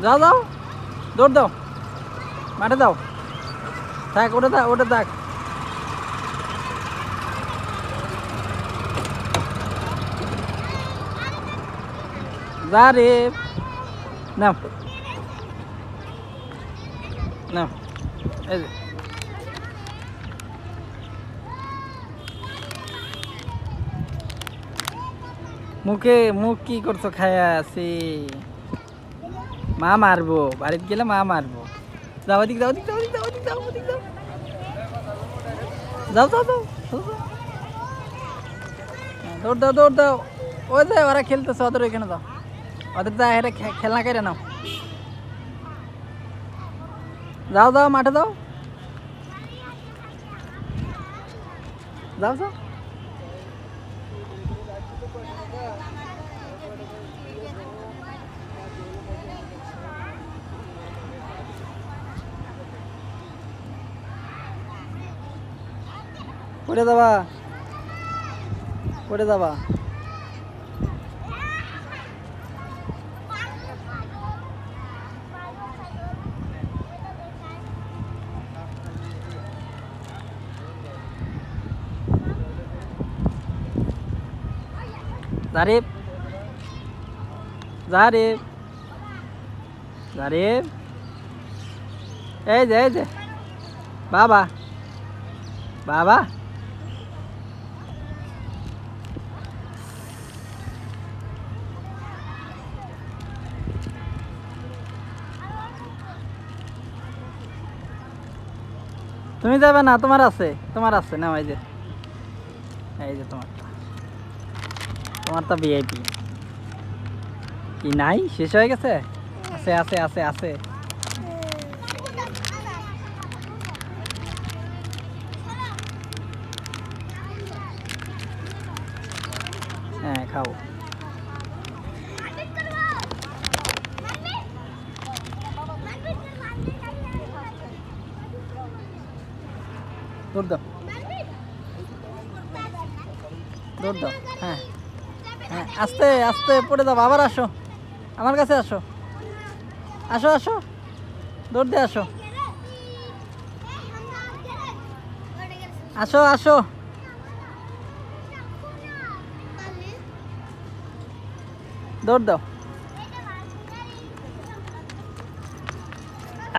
যাও যাও। দৌড় দাও। মাঠে দাও। থাক, ওটা থাক ওটা থাক। যা রে। নাও নাও। মুখে মুখ কি করছ খায়া আছি মা মারবো বাড়িতে গেলে মা মারবো। যাও ওদিক যাও ওদিক যাও ওদিক যাও ওদিক যাও ওদিক যাও। যাও যাও যাও যাও, যাও। হ্যাঁ, দৌড় দাও দৌড় দাও ওই যে ওরা খেলতেছে ওদের ওইখানে দাও ওদের যা খে- খেলনা কেড়ে নাও। যাও যাও মাঠে দাও যাও যাও। পড়ে যাবা। পড়ে যাবা। জারিফ। জারিফ। জারিফ। এই যে এই যে। বাবা। বাবা। তুমি যাবে না, তোমার আছে তোমার আছে না এই যে। এই যে তোমার তোমার তো ভিআইপি কি, নাই? শেষ হয়ে গেছে? আছে আছে আছে আছে। হ্যাঁ খাও দৌড় দাও। দৌড় দাও। হ্যাঁ। হ্যাঁ আস্তে আস্তে পড়ে দাও আবার আসো। আমার কাছে আসো। আসো আসো। দৌড় দিয়ে আসো। আসো আসো। দৌড় দাও।